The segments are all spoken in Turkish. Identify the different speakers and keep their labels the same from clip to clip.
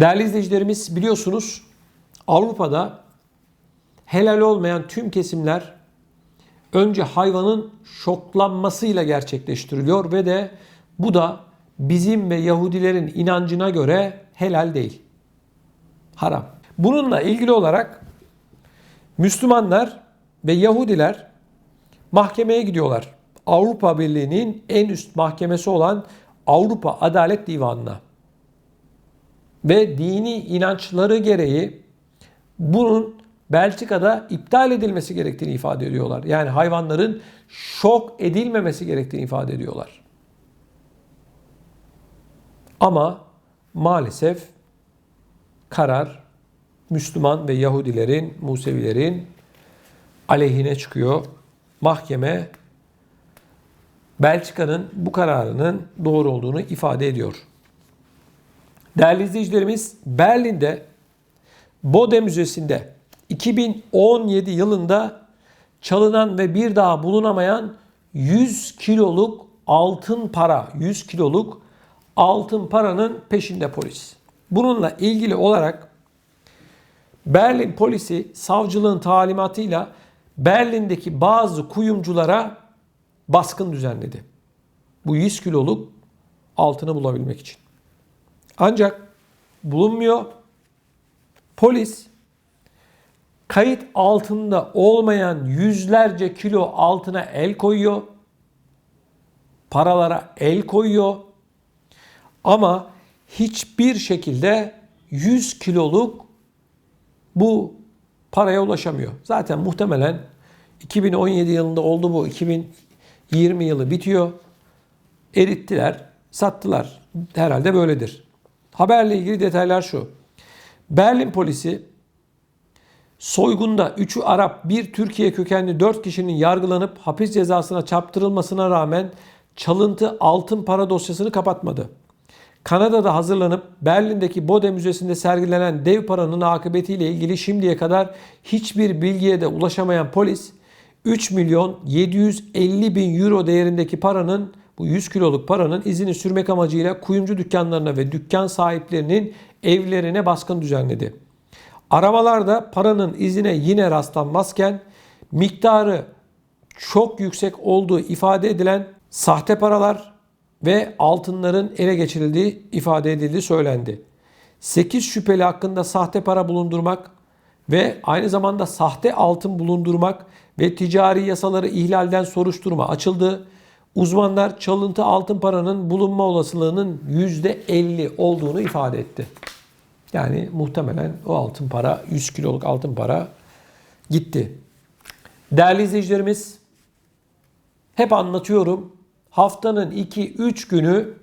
Speaker 1: Değerli izleyicilerimiz biliyorsunuz Avrupa'da helal olmayan tüm kesimler önce hayvanın şoklanmasıyla gerçekleştiriliyor ve de bu da bizim ve Yahudilerin inancına göre helal değil. Haram. Bununla ilgili olarak Müslümanlar ve Yahudiler mahkemeye gidiyorlar. Avrupa Birliği'nin en üst mahkemesi olan Avrupa Adalet Divanı'na. Ve dini inançları gereği bunun Belçika'da iptal edilmesi gerektiğini ifade ediyorlar. Yani hayvanların şok edilmemesi gerektiğini ifade ediyorlar. Ama maalesef karar Müslüman ve Yahudilerin, Musevilerin aleyhine çıkıyor. Mahkeme Belçika'nın bu kararının doğru olduğunu ifade ediyor. Değerli izleyicilerimiz Berlin'de Bode Müzesi'nde 2017 yılında çalınan ve bir daha bulunamayan 100 kiloluk altın para, 100 kiloluk altın paranın peşinde polis. Bununla ilgili olarak Berlin polisi savcılığın talimatıyla Berlin'deki bazı kuyumculara baskın düzenledi. Bu 100 kiloluk altını bulabilmek için. Ancak bulunmuyor. Polis kayıt altında olmayan yüzlerce kilo altına el koyuyor. Paralara el koyuyor. Ama hiçbir şekilde 100 kiloluk bu paraya ulaşamıyor. Zaten muhtemelen 2017 yılında oldu bu. 2020 yılı bitiyor. Erittiler, sattılar. Herhalde böyledir. Haberle ilgili detaylar şu. Berlin polisi soygunda 3'ü Arap, bir Türkiye kökenli 4 kişinin yargılanıp hapis cezasına çarptırılmasına rağmen çalıntı altın para dosyasını kapatmadı. Kanada'da hazırlanıp Berlin'deki Bode Müzesi'nde sergilenen dev paranın akıbetiyle ilgili şimdiye kadar hiçbir bilgiye de ulaşamayan polis 3 milyon 750 bin euro değerindeki paranın bu 100 kiloluk paranın izini sürmek amacıyla kuyumcu dükkanlarına ve dükkan sahiplerinin evlerine baskın düzenledi. Aramalarda paranın izine yine rastlanmazken miktarı çok yüksek olduğu ifade edilen sahte paralar ve altınların ele geçirildiği ifade edildiği söylendi. 8 şüpheli hakkında sahte para bulundurmak ve aynı zamanda sahte altın bulundurmak ve ticari yasaları ihlalden soruşturma açıldı. Uzmanlar çalıntı altın paranın bulunma olasılığının %50 olduğunu ifade etti. Yani muhtemelen o altın para 100 kiloluk altın para gitti. Değerli izleyicilerimiz hep anlatıyorum. Haftanın 2-3 günü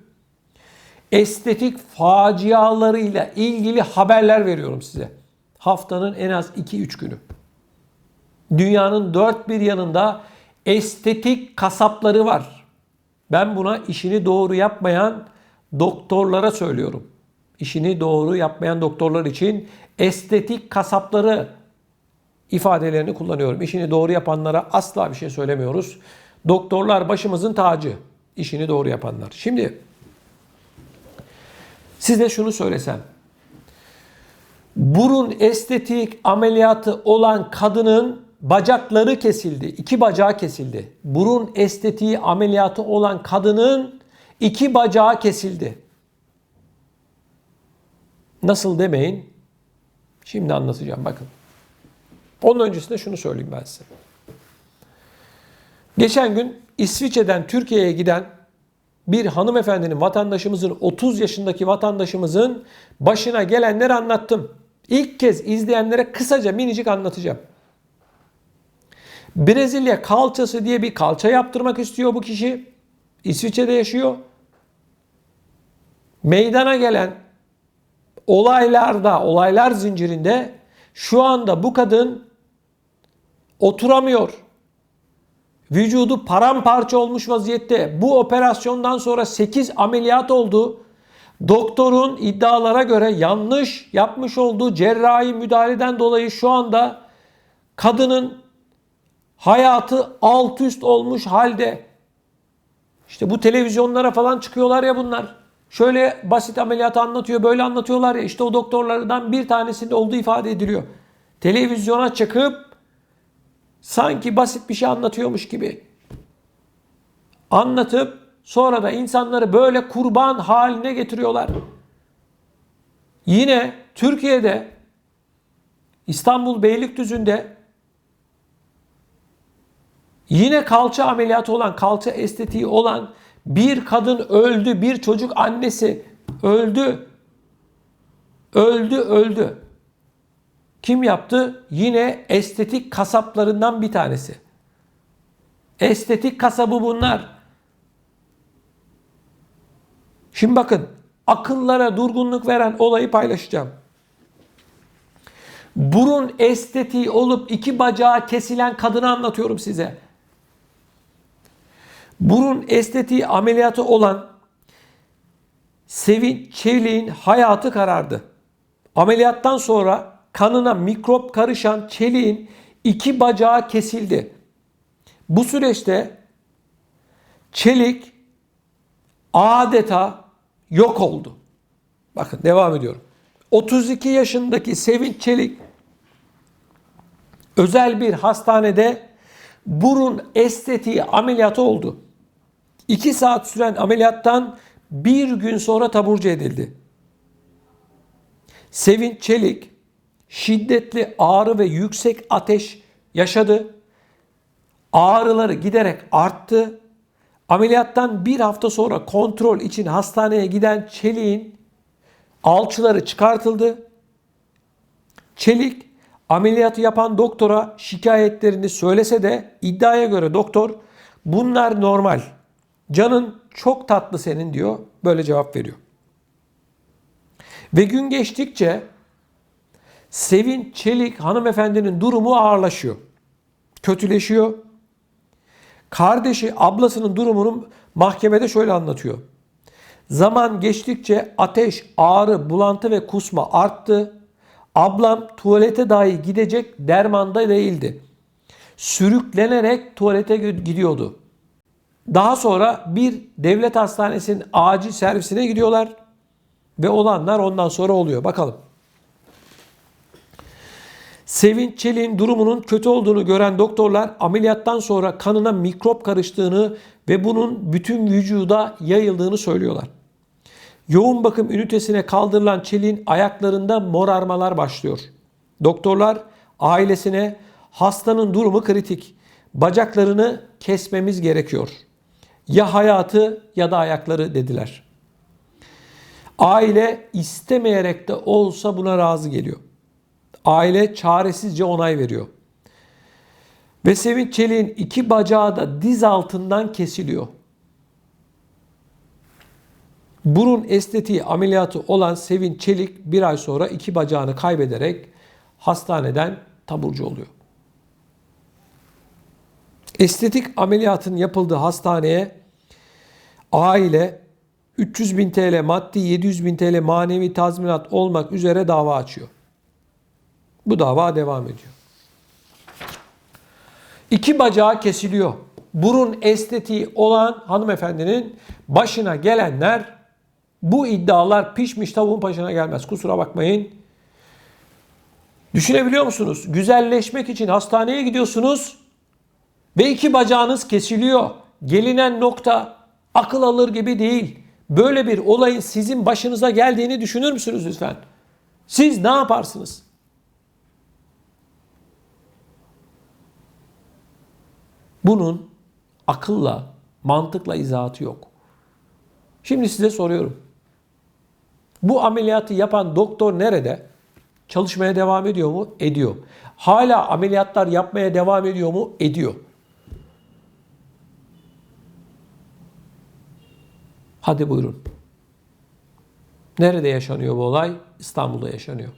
Speaker 1: estetik facialarıyla ilgili haberler veriyorum size. Haftanın en az 2-3 günü. Dünyanın dört bir yanında estetik kasapları var. Ben buna işini doğru yapmayan doktorlara söylüyorum. İşini doğru yapmayan doktorlar için estetik kasapları ifadelerini kullanıyorum. İşini doğru yapanlara asla bir şey söylemiyoruz. Doktorlar başımızın tacı. İşini doğru yapanlar. Şimdi size şunu söylesem. Burun estetik ameliyatı olan kadının bacakları kesildi. iki bacağı kesildi. Burun estetiği ameliyatı olan kadının iki bacağı kesildi. Nasıl demeyin. Şimdi anlatacağım bakın. Onun öncesinde şunu söyleyeyim ben size. Geçen gün İsviçre'den Türkiye'ye giden bir hanımefendinin, vatandaşımızın, 30 yaşındaki vatandaşımızın başına gelenleri anlattım. İlk kez izleyenlere kısaca minicik anlatacağım. Brezilya kalçası diye bir kalça yaptırmak istiyor bu kişi. İsviçre'de yaşıyor. Meydana gelen olaylarda, olaylar zincirinde şu anda bu kadın oturamıyor. Vücudu paramparça olmuş vaziyette. Bu operasyondan sonra 8 ameliyat oldu. Doktorun iddialara göre yanlış yapmış olduğu cerrahi müdahaleden dolayı şu anda kadının hayatı alt üst olmuş halde. İşte bu televizyonlara falan çıkıyorlar ya bunlar. Şöyle basit ameliyatı anlatıyor, böyle anlatıyorlar ya işte o doktorlardan bir tanesinde olduğu ifade ediliyor. Televizyona çıkıp sanki basit bir şey anlatıyormuş gibi anlatıp sonra da insanları böyle kurban haline getiriyorlar. Yine Türkiye'de İstanbul Beylikdüzü'nde yine kalça ameliyatı olan, kalça estetiği olan bir kadın öldü, bir çocuk annesi öldü. Öldü, öldü. Kim yaptı? Yine estetik kasaplarından bir tanesi. Estetik kasabı bunlar. Şimdi bakın akıllara durgunluk veren olayı paylaşacağım. Burun estetiği olup iki bacağı kesilen kadını anlatıyorum size. Burun estetiği ameliyatı olan Sevinç Çelik'in hayatı karardı. Ameliyattan sonra kanına mikrop karışan Çelik'in iki bacağı kesildi. Bu süreçte Çelik adeta yok oldu. Bakın devam ediyorum. 32 yaşındaki Sevinç Çelik özel bir hastanede burun estetiği ameliyatı oldu. 2 saat süren ameliyattan bir gün sonra taburcu edildi. Sevinç Çelik şiddetli ağrı ve yüksek ateş yaşadı. Ağrıları giderek arttı. Ameliyattan bir hafta sonra kontrol için hastaneye giden Çelik'in alçıları çıkartıldı. Çelik ameliyatı yapan doktora şikayetlerini söylese de iddiaya göre doktor bunlar normal. Canın çok tatlı senin diyor. Böyle cevap veriyor. Ve gün geçtikçe Sevin Çelik hanımefendinin durumu ağırlaşıyor. Kötüleşiyor. Kardeşi ablasının durumunu mahkemede şöyle anlatıyor. Zaman geçtikçe ateş, ağrı, bulantı ve kusma arttı. Ablam tuvalete dahi gidecek dermanda değildi. Sürüklenerek tuvalete gidiyordu. Daha sonra bir devlet hastanesinin acil servisine gidiyorlar ve olanlar ondan sonra oluyor. Bakalım. Sevinç Çelik'in durumunun kötü olduğunu gören doktorlar ameliyattan sonra kanına mikrop karıştığını ve bunun bütün vücuda yayıldığını söylüyorlar. Yoğun bakım ünitesine kaldırılan Çelik'in ayaklarında morarmalar başlıyor. Doktorlar ailesine hastanın durumu kritik. Bacaklarını kesmemiz gerekiyor. Ya hayatı ya da ayakları dediler. Aile istemeyerek de olsa buna razı geliyor. Aile çaresizce onay veriyor. Ve Sevinç Çelik'in iki bacağı da diz altından kesiliyor. Burun estetiği ameliyatı olan Sevinç Çelik bir ay sonra iki bacağını kaybederek hastaneden taburcu oluyor. Estetik ameliyatın yapıldığı hastaneye aile 300 bin TL maddi 700 bin TL manevi tazminat olmak üzere dava açıyor. Bu dava devam ediyor. İki bacağı kesiliyor. Burun estetiği olan hanımefendinin başına gelenler bu iddialar pişmiş tavuğun başına gelmez. Kusura bakmayın. Düşünebiliyor musunuz? Güzelleşmek için hastaneye gidiyorsunuz ve iki bacağınız kesiliyor. Gelinen nokta akıl alır gibi değil. Böyle bir olayın sizin başınıza geldiğini düşünür müsünüz lütfen? Siz ne yaparsınız? Bunun akılla, mantıkla izahatı yok. Şimdi size soruyorum. Bu ameliyatı yapan doktor nerede? Çalışmaya devam ediyor mu? Ediyor. Hala ameliyatlar yapmaya devam ediyor mu? Ediyor. Hadi buyurun. Nerede yaşanıyor bu olay? İstanbul'da yaşanıyor.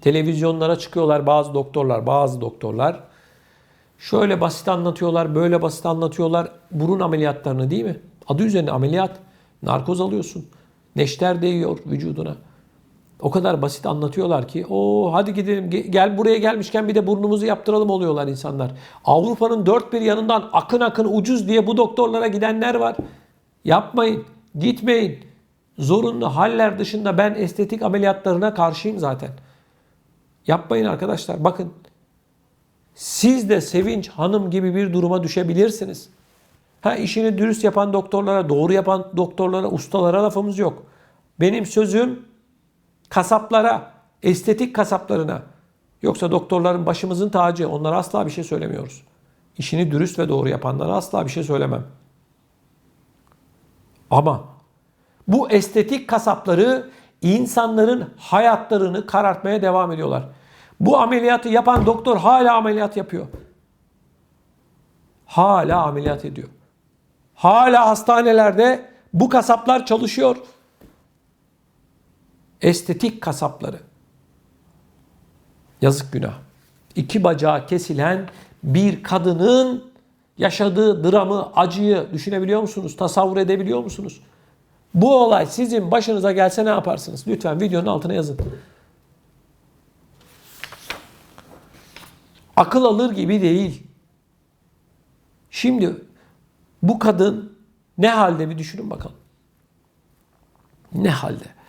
Speaker 1: Televizyonlara çıkıyorlar bazı doktorlar, bazı doktorlar. Şöyle basit anlatıyorlar, böyle basit anlatıyorlar. Burun ameliyatlarını değil mi? Adı üzerine ameliyat. Narkoz alıyorsun. Neşter değiyor vücuduna. O kadar basit anlatıyorlar ki o hadi gidelim gel buraya gelmişken bir de burnumuzu yaptıralım oluyorlar insanlar. Avrupa'nın dört bir yanından akın akın ucuz diye bu doktorlara gidenler var. Yapmayın, gitmeyin. Zorunlu haller dışında ben estetik ameliyatlarına karşıyım zaten. Yapmayın arkadaşlar. Bakın siz de Sevinç Hanım gibi bir duruma düşebilirsiniz. Ha işini dürüst yapan doktorlara, doğru yapan doktorlara, ustalara lafımız yok. Benim sözüm kasaplara, estetik kasaplarına. Yoksa doktorların başımızın tacı. Onlara asla bir şey söylemiyoruz. İşini dürüst ve doğru yapanlara asla bir şey söylemem. Ama bu estetik kasapları insanların hayatlarını karartmaya devam ediyorlar. Bu ameliyatı yapan doktor hala ameliyat yapıyor. Hala ameliyat ediyor. Hala hastanelerde bu kasaplar çalışıyor. Estetik kasapları. Yazık günah. İki bacağı kesilen bir kadının yaşadığı dramı, acıyı düşünebiliyor musunuz? Tasavvur edebiliyor musunuz? Bu olay sizin başınıza gelse ne yaparsınız? Lütfen videonun altına yazın. Akıl alır gibi değil. Şimdi bu kadın ne halde bir düşünün bakalım. Ne halde?